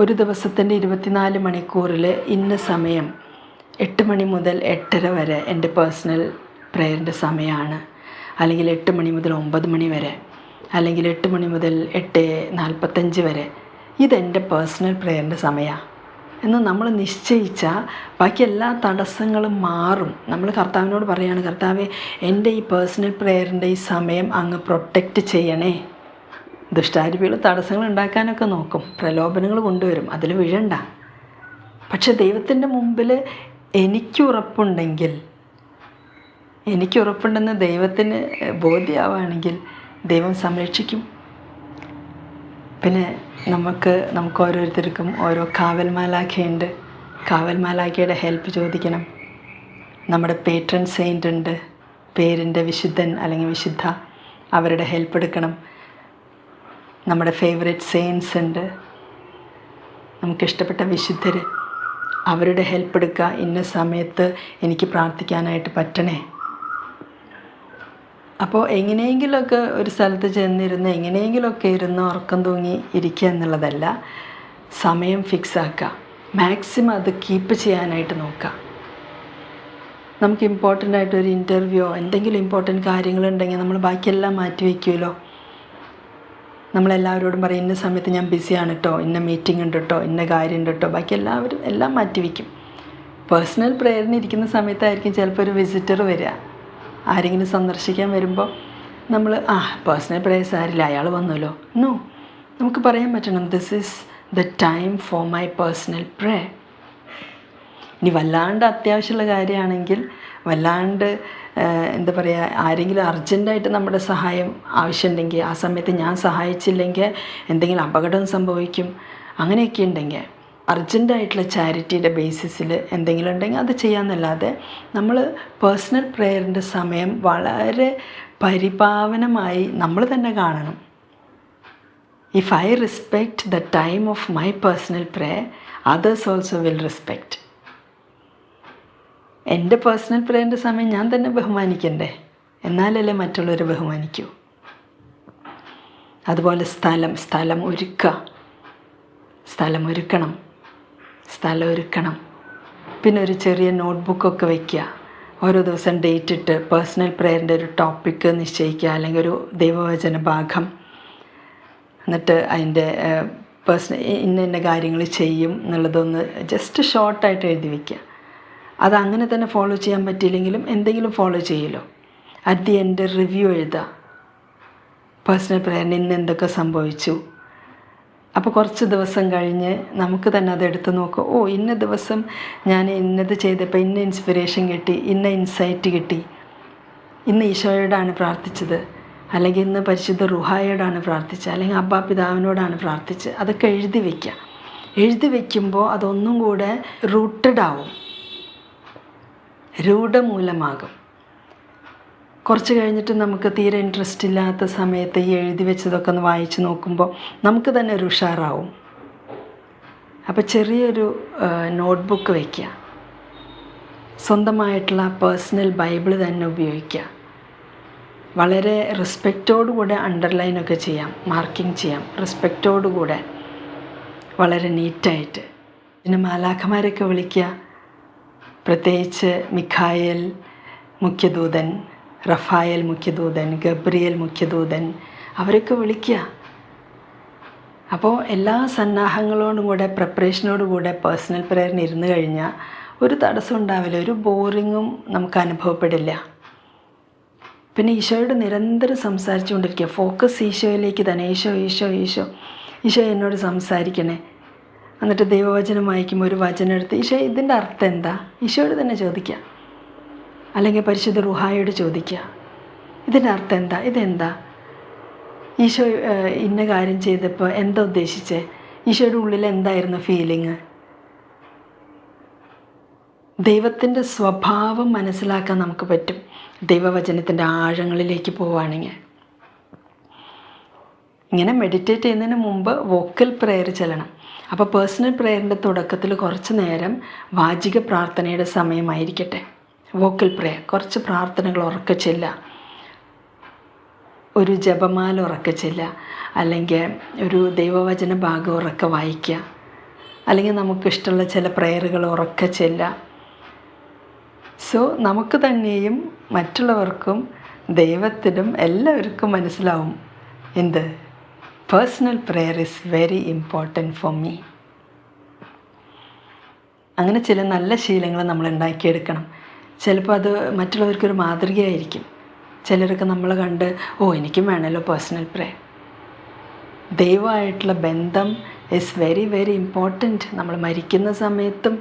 ഒരു ദിവസത്തിന്റെ ഇരുപത്തിനാല് മണിക്കൂറിൽ ഇന്ന സമയം എട്ട് മണി മുതൽ എട്ടര വരെ എന്റെ പേഴ്സണൽ പ്രേയറിന്റെ സമയമാണ്. അല്ലെങ്കിൽ എട്ട് മണി മുതൽ ഒമ്പത് മണി വരെ അല്ലെങ്കിൽ എട്ട് മണി മുതൽ എട്ട് നാൽപ്പത്തഞ്ച് വരെ. ഇതെന്റെ പേഴ്സണൽ പ്രേയറിന്റെ സമയമാണ് എന്ന് നമ്മൾ നിശ്ചയിച്ചാൽ ബാക്കി എല്ലാ തടസ്സങ്ങളും മാറും. നമ്മൾ കർത്താവിനോട് പറയുകയാണ് കർത്താവെ എന്റെ ഈ പേഴ്സണൽ പ്രേയറിന്റെ ഈ സമയം അങ്ങ് പ്രൊട്ടക്റ്റ് ചെയ്യണേ. ദുഷ്ടാരൂപികൾ തടസ്സങ്ങൾ ഉണ്ടാക്കാനൊക്കെ നോക്കും. പ്രലോഭനങ്ങൾ കൊണ്ടുവരും. അതിൽ വിഴണ്ട. പക്ഷെ ദൈവത്തിന്റെ മുമ്പിൽ എനിക്കുറപ്പുണ്ടെങ്കിൽ എനിക്കുറപ്പുണ്ടെന്ന് ദൈവത്തിന് ബോധ്യമാവുകയാണെങ്കിൽ ദൈവം സംരക്ഷിക്കും. പിന്നെ നമുക്ക് നമുക്ക് ഓരോരുത്തർക്കും ഓരോ കാവൽ മാലാഖയുണ്ട് കാവൽ മാലാഖയുടെ ഹെൽപ്പ് ചോദിക്കണം. നമ്മുടെ പേട്രൺ സെയിന്റ് ഉണ്ട്. പേരിന്റെ വിശുദ്ധൻ അല്ലെങ്കിൽ വിശുദ്ധ അവരുടെ ഹെൽപ്പ് എടുക്കണം. നമ്മുടെ ഫേവറേറ്റ് സെയിൻസ് ഉണ്ട്. നമുക്കിഷ്ടപ്പെട്ട വിശുദ്ധർ അവരുടെ ഹെൽപ്പ് എടുക്കുക. ഇന്ന സമയത്ത് എനിക്ക് പ്രാർത്ഥിക്കാനായിട്ട് പറ്റണേ. അപ്പോൾ എങ്ങനെയെങ്കിലുമൊക്കെ ഒരു സ്ഥലത്ത് ചെന്നിരുന്ന് എങ്ങനെയെങ്കിലുമൊക്കെ ഇരുന്ന് ഉറക്കം തൂങ്ങി ഇരിക്കുക എന്നുള്ളതല്ല സമയം ഫിക്സ് ആക്കുക. മാക്സിമം അത് കീപ്പ് ചെയ്യാനായിട്ട് നോക്കുക. നമുക്ക് ഇമ്പോർട്ടന്റ് ആയിട്ടൊരു ഇന്റർവ്യൂ എന്തെങ്കിലും ഇമ്പോർട്ടന്റ് കാര്യങ്ങളുണ്ടെങ്കിൽ നമ്മൾ ബാക്കിയെല്ലാം മാറ്റി വയ്ക്കുമല്ലോ. നമ്മളെല്ലാവരോടും പറയും ഇന്ന സമയത്ത് ഞാൻ ബിസിയാണ് കേട്ടോ ഇന്ന മീറ്റിംഗ് ഉണ്ട് കേട്ടോ ഇന്ന കാര്യം ഉണ്ട് കേട്ടോ ബാക്കി എല്ലാവരും എല്ലാം മാറ്റി വയ്ക്കും. പേഴ്സണൽ പ്രേയറിന് ഇരിക്കുന്ന സമയത്തായിരിക്കും ചിലപ്പോൾ ഒരു വിസിറ്റർ വരിക. ആരെങ്കിലും സന്ദർശിക്കാൻ വരുമ്പോൾ നമ്മൾ ആ പേഴ്സണൽ പ്രേയേഴ്സ് ആരില്ല അയാൾ വന്നല്ലോ. നോ നമുക്ക് പറയാൻ പറ്റണം this is the time for my personal pray ഇനി വല്ലാണ്ട് അത്യാവശ്യമുള്ള കാര്യമാണെങ്കിൽ വല്ലാണ്ട് എന്താ പറയുക ആരെങ്കിലും അർജന്റായിട്ട് നമ്മുടെ സഹായം ആവശ്യമുണ്ടെങ്കിൽ ആ സമയത്ത് ഞാൻ സഹായിച്ചില്ലെങ്കിൽ എന്തെങ്കിലും അപകടം സംഭവിക്കും അങ്ങനെയൊക്കെ ഉണ്ടെങ്കിൽ അർജന്റായിട്ടുള്ള ചാരിറ്റിയുടെ ബേസിസിൽ എന്തെങ്കിലും ഉണ്ടെങ്കിൽ അത് ചെയ്യാമെന്നല്ലാതെ നമ്മൾ പേഴ്സണൽ പ്രെയറിന്റെ സമയം വളരെ പരിപാവനമായി നമ്മൾ തന്നെ കാണണം. If I respect the time of my personal prayer others also will respect എന്റെ പേഴ്സണൽ പ്രേയറിന്റെ സമയം ഞാൻ തന്നെ ബഹുമാനിക്കണ്ടേ? എന്നാലല്ലേ മറ്റുള്ളവരെ ബഹുമാനിക്കൂ. അതുപോലെ സ്ഥലം സ്ഥലം ഒരുക്കുക. സ്ഥലം ഒരുക്കണം. സ്ഥലം ഒരുക്കണം. പിന്നെ ഒരു ചെറിയ നോട്ട്ബുക്കൊക്കെ വയ്ക്കുക ഓരോ ദിവസം ഡേറ്റ് ഇട്ട് പേഴ്സണൽ പ്രേയറിന്റെ ഒരു ടോപ്പിക്ക് നിശ്ചയിക്കുക അല്ലെങ്കിൽ ഒരു ദൈവവചന ഭാഗം. എന്നിട്ട് അതിന്റെ പേഴ്സണൽ ഇന്ന ഇന്ന കാര്യങ്ങൾ ചെയ്യും എന്നുള്ളതൊന്ന് ജസ്റ്റ് ഷോർട്ടായിട്ട് എഴുതി വയ്ക്കുക അത് അങ്ങനെ തന്നെ ഫോളോ ചെയ്യാൻ പറ്റിയില്ലെങ്കിലും എന്തെങ്കിലും ഫോളോ ചെയ്യലോ? അറ്റ് ദി എൻഡ് റിവ്യൂ എഴുതുക പേഴ്സണൽ പ്രേയറിന് ഇന്ന് എന്തൊക്കെ സംഭവിച്ചു? അപ്പോൾ കുറച്ച് ദിവസം കഴിഞ്ഞ് നമുക്ക് തന്നെ അത് എടുത്ത് നോക്കുക ഓ ഇന്ന ദിവസം ഞാൻ ഇന്നത് ചെയ്തപ്പോൾ ഇന്ന ഇൻസ്പിറേഷൻ കിട്ടി ഇന്ന ഇൻസൈറ്റ് കിട്ടി. ഇന്ന് ഈശോയോടാണ് പ്രാർത്ഥിച്ചത്. അല്ലെങ്കിൽ ഇന്ന് പരിശുദ്ധ റുഹായോടാണ് പ്രാർത്ഥിച്ചത്. അല്ലെങ്കിൽ അബ്ബാ പിതാവിനോടാണ് പ്രാർത്ഥിച്ചത്. അതൊക്കെ എഴുതി വയ്ക്കുക എഴുതി വയ്ക്കുമ്പോൾ അതൊന്നും കൂടെ റൂട്ടഡ് ആവും. രൂഢമൂലമാകും. കുറച്ച് കഴിഞ്ഞിട്ട് നമുക്ക് തീരെ ഇൻട്രസ്റ്റ് ഇല്ലാത്ത സമയത്ത് ഈ എഴുതി വെച്ചതൊക്കെ ഒന്ന് വായിച്ച് നോക്കുമ്പോൾ നമുക്ക് തന്നെ ഒരു ഉഷാറാവും. അപ്പോൾ ചെറിയൊരു നോട്ട്ബുക്ക് വയ്ക്കുക സ്വന്തമായിട്ടുള്ള പേഴ്സണൽ ബൈബിൾ തന്നെ ഉപയോഗിക്കുക വളരെ റെസ്പെക്റ്റോടുകൂടെ അണ്ടർലൈനൊക്കെ ചെയ്യാം മാർക്കിംഗ് ചെയ്യാം. റെസ്പെക്റ്റോടുകൂടെ വളരെ നീറ്റായിട്ട് പിന്നെ മാലാഖമാരൊക്കെ വിളിക്കുക പ്രത്യേകിച്ച് മിഖായേൽ മുഖ്യദൂതൻ റഫായേൽ മുഖ്യദൂതൻ ഗബ്രിയൽ മുഖ്യദൂതൻ അവരൊക്കെ വിളിക്കുക അപ്പോൾ എല്ലാ സന്നാഹങ്ങളോടും കൂടെ പ്രിപ്പറേഷനോടും കൂടെ പേഴ്സണൽ പ്രയറിന് ഇരുന്ന് കഴിഞ്ഞാൽ ഒരു തടസ്സം ഉണ്ടാവില്ല ഒരു ബോറിങ്ങും നമുക്ക് അനുഭവപ്പെടില്ല. പിന്നെ ഈശോയോട് നിരന്തരം സംസാരിച്ചുകൊണ്ടിരിക്കുക. ഫോക്കസ് ഈശോയിലേക്ക് തന്നെ. ഈശോ ഈശോ ഈശോ ഈശോ എന്നോട് സംസാരിക്കണേ. എന്നിട്ട് ദൈവവചനം വായിക്കുമ്പോൾ ഒരു വചനം എടുത്ത് ഈശോ ഇതിന്റെ അർത്ഥം എന്താ? ഈശോയോട് തന്നെ ചോദിക്കുക അല്ലെങ്കിൽ പരിശുദ്ധ റുഹായോട് ചോദിക്കുക ഇതിന്റെ അർത്ഥം എന്താ? ഇതെന്താ? ഈശോ ഇന്ന കാര്യം ചെയ്തപ്പോൾ എന്താ ഉദ്ദേശിച്ചേ? ഈശോയുടെ ഉള്ളിൽ എന്തായിരുന്നു ഫീലിങ് ദൈവത്തിന്റെ സ്വഭാവം മനസ്സിലാക്കാൻ നമുക്ക് പറ്റും. ദൈവവചനത്തിന്റെ ആഴങ്ങളിലേക്ക് പോവുകയാണെങ്കിൽ ഇങ്ങനെ മെഡിറ്റേറ്റ് ചെയ്യുന്നതിന് മുമ്പ് വോക്കൽ പ്രെയർ ചെല്ലണം. അപ്പോൾ പേഴ്സണൽ പ്രെയറിന്റെ തുടക്കത്തിൽ കുറച്ച് നേരം വാചിക പ്രാർത്ഥനയുടെ സമയമായിരിക്കട്ടെ. വോക്കൽ പ്രെയർ കുറച്ച് പ്രാർത്ഥനകൾ ഉറക്ക ചെല്ലുക. ഒരു ജപമാല ഉറക്ക ചെല്ലുക. അല്ലെങ്കിൽ ഒരു ദൈവവചന ഭാഗം ഉറക്ക വായിക്കുക. അല്ലെങ്കിൽ നമുക്കിഷ്ടമുള്ള ചില പ്രയറുകൾ ഉറക്ക ചെല്ല സോ നമുക്ക് തന്നെയും മറ്റുള്ളവർക്കും ദൈവത്തിനും എല്ലാവർക്കും മനസ്സിലാവും. എന്ത്? Personal prayer is very important for me അങ്ങനെ ചില നല്ല ശീലങ്ങൾ നമ്മൾ ഉണ്ടാക്കിയെടുക്കണം. ചിലപ്പോൾ അത് മറ്റുള്ളവർക്കൊരു മാതൃകയായിരിക്കും. ചിലരൊക്കെ നമ്മൾ കണ്ട് ഓ എനിക്കും വേണമല്ലോ പേഴ്സണൽ പ്രേ ദൈവമായിട്ടുള്ള ബന്ധം ഇസ് വെരി വെരി ഇമ്പോർട്ടന്റ് നമ്മൾ മരിക്കുന്ന സമയത്തും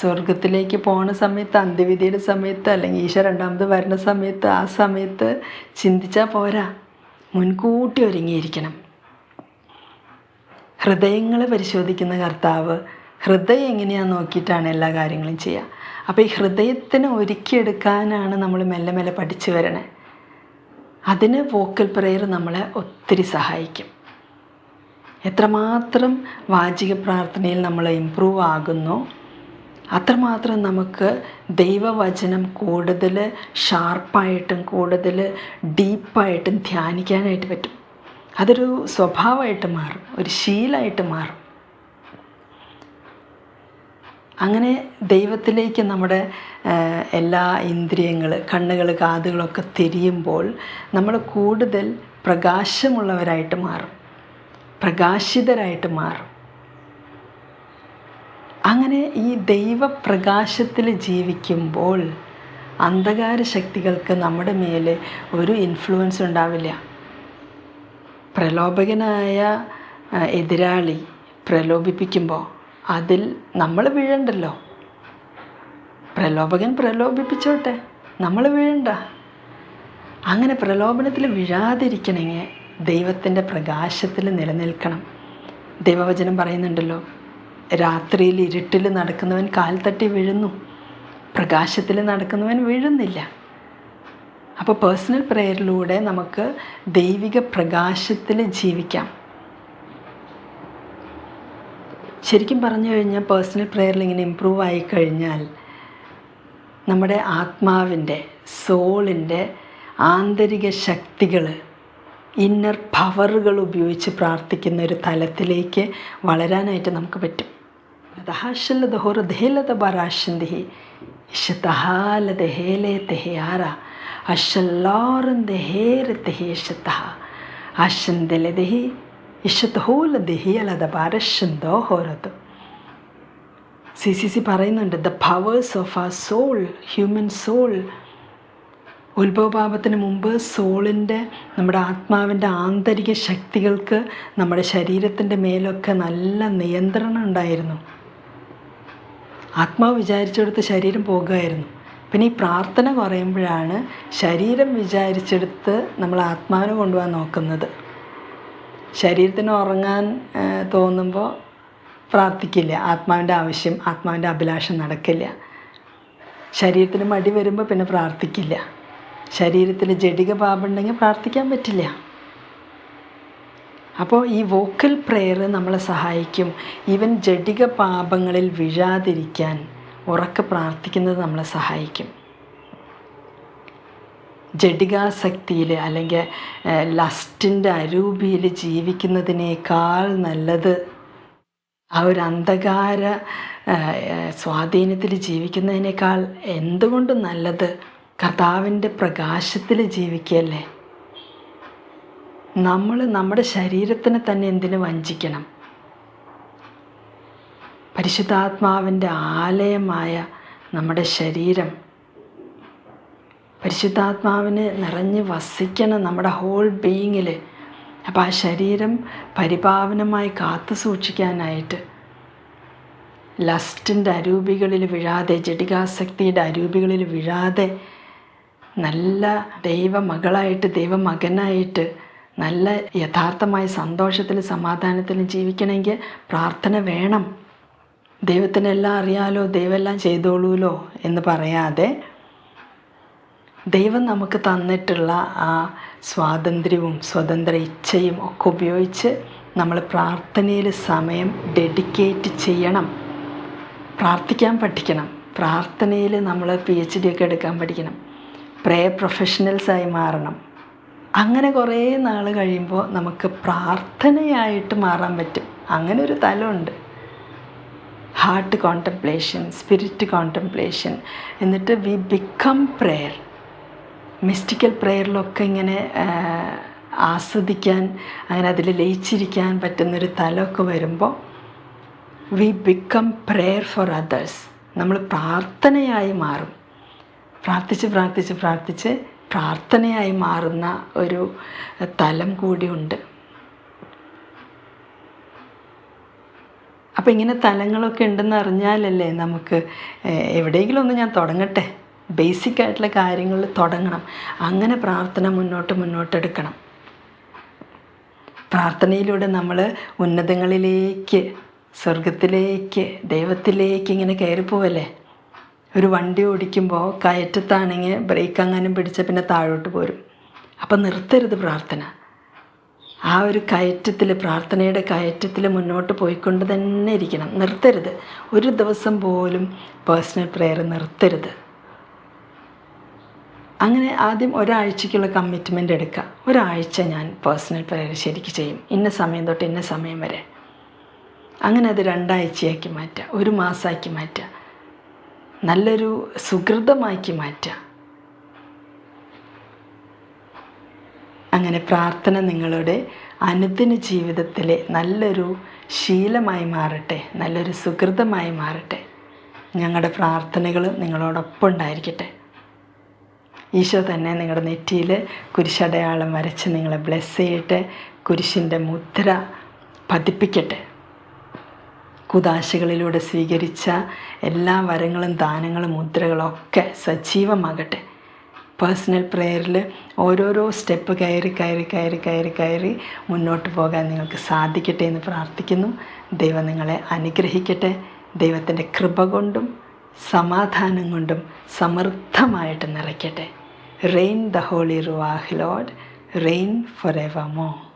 സ്വർഗത്തിലേക്ക് പോണ സമയത്ത് അന്ത്യവിധിയുടെ സമയത്ത് അല്ലെങ്കിൽ ഈശോ രണ്ടാമത് വരുന്ന സമയത്ത് ആ സമയത്ത് ചിന്തിച്ചാൽ പോരാ. മുൻകൂട്ടി ഒരുങ്ങിയിരിക്കണം. ഹൃദയങ്ങൾ പരിശോധിക്കുന്ന കർത്താവ് ഹൃദയം എങ്ങനെയാണെന്ന് നോക്കിയിട്ടാണ് എല്ലാ കാര്യങ്ങളും ചെയ്യുക? അപ്പോൾ ഈ ഹൃദയത്തിന് ഒരുക്കിയെടുക്കാനാണ് നമ്മൾ മെല്ലെ മെല്ലെ പഠിച്ചു വരണേ. അതിന് വോക്കൽ പ്രെയർ നമ്മളെ ഒത്തിരി സഹായിക്കും. എത്രമാത്രം വാചിക പ്രാർത്ഥനയിൽ നമ്മൾ ഇമ്പ്രൂവ് ആകുന്നു അത്രമാത്രം നമുക്ക് ദൈവവചനം കൂടുതൽ ഷാർപ്പായിട്ടും കൂടുതൽ ഡീപ്പായിട്ടും ധ്യാനിക്കാനായിട്ട് പറ്റും. അതൊരു സ്വഭാവമായിട്ട് മാറും ഒരു ശീലമായിട്ട് മാറും. അങ്ങനെ ദൈവത്തിലേക്ക് നമ്മുടെ എല്ലാ ഇന്ദ്രിയങ്ങൾ കണ്ണുകൾ കാതുകളൊക്കെ തിരിയുമ്പോൾ നമ്മൾ കൂടുതൽ പ്രകാശമുള്ളവരായിട്ട് മാറും പ്രകാശിതരായിട്ട് മാറും. അങ്ങനെ ഈ ദൈവപ്രകാശത്തിൽ ജീവിക്കുമ്പോൾ അന്ധകാര ശക്തികൾക്ക് നമ്മുടെ മേലെ ഒരു ഇൻഫ്ലുവൻസ് ഉണ്ടാവില്ല. പ്രലോഭകനായ എതിരാളി പ്രലോഭിപ്പിക്കുമ്പോൾ അതിൽ നമ്മൾ വീഴണ്ടല്ലോ. പ്രലോഭകൻ പ്രലോഭിപ്പിച്ചോട്ടെ നമ്മൾ വീഴണ്ട. അങ്ങനെ പ്രലോഭനത്തിൽ വീഴാതിരിക്കണമെങ്കിൽ ദൈവത്തിന്റെ പ്രകാശത്തിൽ നിലനിൽക്കണം. ദൈവവചനം പറയുന്നുണ്ടല്ലോ രാത്രിയിൽ ഇരുട്ടിൽ നടക്കുന്നവൻ കാൽ തട്ടി വീഴുന്നു പ്രകാശത്തിൽ നടക്കുന്നവൻ വീഴുന്നില്ല. അപ്പോൾ പേഴ്സണൽ പ്രെയറിലൂടെ നമുക്ക് ദൈവിക പ്രകാശത്തിൽ ജീവിക്കാം. ശരിക്കും പറഞ്ഞു കഴിഞ്ഞാൽ പേഴ്സണൽ പ്രെയറിൽ ഇങ്ങനെ ഇമ്പ്രൂവ് ആയി കഴിഞ്ഞാൽ നമ്മുടെ ആത്മാവിന്റെ സോളിന്റെ ആന്തരിക ശക്തികൾ ഇന്നർ പവറുകൾ ഉപയോഗിച്ച് പ്രാർത്ഥിക്കുന്ന ഒരു തലത്തിലേക്ക് വളരാനായിട്ട് നമുക്ക് പറ്റും. ദഹോർദേലത ബറാശന്തി ഇഷത്തഹാലതഹേലേ തെഹയാറ അഷല്ലോറൻ ദഹേര തെഹേഷത്തഹ അശന്തലതഹി ഇഷത്തഹോല ദഹിയലത ബാരശന്തോ ഹോരത്. സി സി സി പറയുന്നുണ്ട് the powers of a soul human soul ഉത്ഭവപാപത്തിന് മുമ്പ് സോളിന്റെ നമ്മുടെ ആത്മാവിന്റെ ആന്തരിക ശക്തികൾക്ക് നമ്മുടെ ശരീരത്തിന്റെ മേലൊക്കെ നല്ല നിയന്ത്രണം ഉണ്ടായിരുന്നു. ആത്മാവ് വിചാരിച്ചെടുത്ത് ശരീരം പോകുമായിരുന്നു പിന്നെ ഈ പ്രാർത്ഥന പറയുമ്പോഴാണ് ശരീരം വിചാരിച്ചെടുത്ത് നമ്മൾ ആത്മാവിനെ കൊണ്ടുപോകാൻ നോക്കുന്നത്. ശരീരത്തിന് ഉറങ്ങാൻ തോന്നുമ്പോൾ പ്രാർത്ഥിക്കില്ല. ആത്മാവിന്റെ ആവശ്യം ആത്മാവിന്റെ അഭിലാഷം നടക്കില്ല. ശരീരത്തിന് മടി വരുമ്പോൾ പിന്നെ പ്രാർത്ഥിക്കില്ല. ശരീരത്തിൽ ജഡിക പാപുണ്ടെങ്കിൽ പ്രാർത്ഥിക്കാൻ പറ്റില്ല. അപ്പോൾ ഈ വോക്കൽ പ്രെയർ നമ്മളെ സഹായിക്കും. ഈവൻ ജഡിക പാപങ്ങളിൽ വീഴാതിരിക്കാൻ ഉറക്കെ പ്രാർത്ഥിക്കുന്നത് നമ്മളെ സഹായിക്കും. ജഡികാസക്തിയിൽ അല്ലെങ്കിൽ ലസ്റ്റിന്റെ അരൂപിയിൽ ജീവിക്കുന്നതിനേക്കാൾ നല്ലത് ആ ഒരു അന്ധകാര സ്വാധീനത്തിൽ ജീവിക്കുന്നതിനേക്കാൾ എന്തുകൊണ്ടും നല്ലത്? കർത്താവിന്റെ പ്രകാശത്തിൽ ജീവിക്കുകയല്ലേ നമ്മൾ നമ്മുടെ ശരീരത്തിനെ തന്നെ എന്തിനു വഞ്ചിക്കണം? പരിശുദ്ധാത്മാവിന്റെ ആലയമായ നമ്മുടെ ശരീരം. പരിശുദ്ധാത്മാവിന് നിറഞ്ഞ് വസിക്കണം നമ്മുടെ ഹോൾ ബീയിങ്ങിൽ അപ്പോൾ ആ ശരീരം പരിപാവനമായി കാത്തു സൂക്ഷിക്കാനായിട്ട് ലസ്റ്റിന്റെ അരൂപികളിൽ വീഴാതെ ജഡികാസക്തിയുടെ അരൂപികളിൽ വീഴാതെ നല്ല ദൈവമകളായിട്ട് ദൈവമകനായിട്ട് നല്ല യഥാർത്ഥമായ സന്തോഷത്തിലും സമാധാനത്തിലും ജീവിക്കണമെങ്കിൽ പ്രാർത്ഥന വേണം. ദൈവത്തിനെല്ലാം അറിയാലോ ദൈവമെല്ലാം ചെയ്തോളൂലോ എന്ന് പറയാതെ ദൈവം നമുക്ക് തന്നിട്ടുള്ള ആ സ്വാതന്ത്ര്യവും സ്വതന്ത്ര ഇച്ഛയും ഒക്കെ ഉപയോഗിച്ച് നമ്മൾ പ്രാർത്ഥനയിൽ സമയം ഡെഡിക്കേറ്റ് ചെയ്യണം. പ്രാർത്ഥിക്കാൻ പഠിക്കണം. പ്രാർത്ഥനയിൽ നമ്മൾ പി എച്ച് ഡി ഒക്കെ എടുക്കാൻ പഠിക്കണം. പ്രേ പ്രൊഫഷണൽസായി മാറണം. അങ്ങനെ കുറേ നാൾ കഴിയുമ്പോൾ നമുക്ക് പ്രാർത്ഥനയായിട്ട് മാറാൻ പറ്റും. അങ്ങനെ ഒരു തലമുണ്ട്. ഹാർട്ട് കോൺടംപ്ലേഷൻ സ്പിരിറ്റ് കോൺടംപ്ലേഷൻ എന്നിട്ട് വി ബിക്കം പ്രെയർ മിസ്റ്റിക്കൽ പ്രെയറിലൊക്കെ ഇങ്ങനെ ആസ്വദിക്കാൻ അങ്ങനെ അതിൽ ലയിച്ചിരിക്കാൻ പറ്റുന്നൊരു തലമൊക്കെ വരുമ്പോൾ we become prayer for others നമ്മൾ പ്രാർത്ഥനയായി മാറും. പ്രാർത്ഥിച്ച് പ്രാർത്ഥിച്ച് പ്രാർത്ഥിച്ച് പ്രാർത്ഥനയായി മാറുന്ന ഒരു തലം കൂടിയുണ്ട് അപ്പോൾ ഇങ്ങനെ തലങ്ങളൊക്കെ ഉണ്ടെന്ന് അറിഞ്ഞാലല്ലേ നമുക്ക് എവിടെയെങ്കിലും ഒന്ന് ഞാൻ തുടങ്ങട്ടെ. ബേസിക് ആയിട്ടുള്ള കാര്യങ്ങളിൽ തുടങ്ങണം. അങ്ങനെ പ്രാർത്ഥന മുന്നോട്ട് മുന്നോട്ടെടുക്കണം. പ്രാർത്ഥനയിലൂടെ നമ്മൾ ഉന്നതങ്ങളിലേക്ക് സ്വർഗത്തിലേക്ക് ദൈവത്തിലേക്ക് ഇങ്ങനെ കയറിപ്പോവല്ലേ ഒരു വണ്ടി ഓടിക്കുമ്പോൾ കയറ്റത്താണെങ്കിൽ ബ്രേക്ക് അങ്ങാനും പിടിച്ച പിന്നെ താഴോട്ട് പോരും. അപ്പം നിർത്തരുത് പ്രാർത്ഥന. ആ ഒരു കയറ്റത്തിൽ പ്രാർത്ഥനയുടെ കയറ്റത്തിൽ മുന്നോട്ട് പോയിക്കൊണ്ട് തന്നെ ഇരിക്കണം. നിർത്തരുത്. ഒരു ദിവസം പോലും പേഴ്സണൽ പ്രെയർ നിർത്തരുത്. അങ്ങനെ ആദ്യം ഒരാഴ്ചയ്ക്കുള്ള കമ്മിറ്റ്മെന്റ് എടുക്കുക. ഒരാഴ്ച ഞാൻ പേഴ്സണൽ പ്രെയർ ശരിക്ക് ചെയ്യും. ഇന്ന സമയം തൊട്ട് ഇന്ന സമയം വരെ. അങ്ങനെ അത് രണ്ടാഴ്ചയാക്കി മാറ്റുക. ഒരു മാസമാക്കി മാറ്റുക. നല്ലൊരു സുഹൃതമാക്കി മാറ്റുക. അങ്ങനെ പ്രാർത്ഥന നിങ്ങളുടെ അനുദിന ജീവിതത്തിലെ നല്ലൊരു ശീലമായി മാറട്ടെ നല്ലൊരു സുഹൃതമായി മാറട്ടെ. ഞങ്ങളുടെ പ്രാർത്ഥനകൾ നിങ്ങളോടൊപ്പം ഉണ്ടായിരിക്കട്ടെ. ഈശോ തന്നെ നിങ്ങളുടെ നെറ്റിയിൽ കുരിശടയാളം വരച്ച് നിങ്ങളെ ബ്ലെസ് ചെയ്യട്ടെ കുരിശിന്റെ മുദ്ര പതിപ്പിക്കട്ടെ. കുതാശകളിലൂടെ സ്വീകരിച്ച എല്ലാ വരങ്ങളും ദാനങ്ങളും മുദ്രകളൊക്കെ സജീവമാകട്ടെ. പേഴ്സണൽ പ്രെയറിൽ ഓരോരോ സ്റ്റെപ്പ് കയറി കയറി കയറി കയറി കയറി മുന്നോട്ട് പോകാൻ നിങ്ങൾക്ക് സാധിക്കട്ടെ എന്ന് പ്രാർത്ഥിക്കുന്നു. ദൈവം നിങ്ങളെ അനുഗ്രഹിക്കട്ടെ. ദൈവത്തിന്റെ കൃപ കൊണ്ടും സമാധാനം കൊണ്ടും സമൃദ്ധമായിട്ട് നിറയ്ക്കട്ടെ. Rain the holy ruach load rain for ever മോ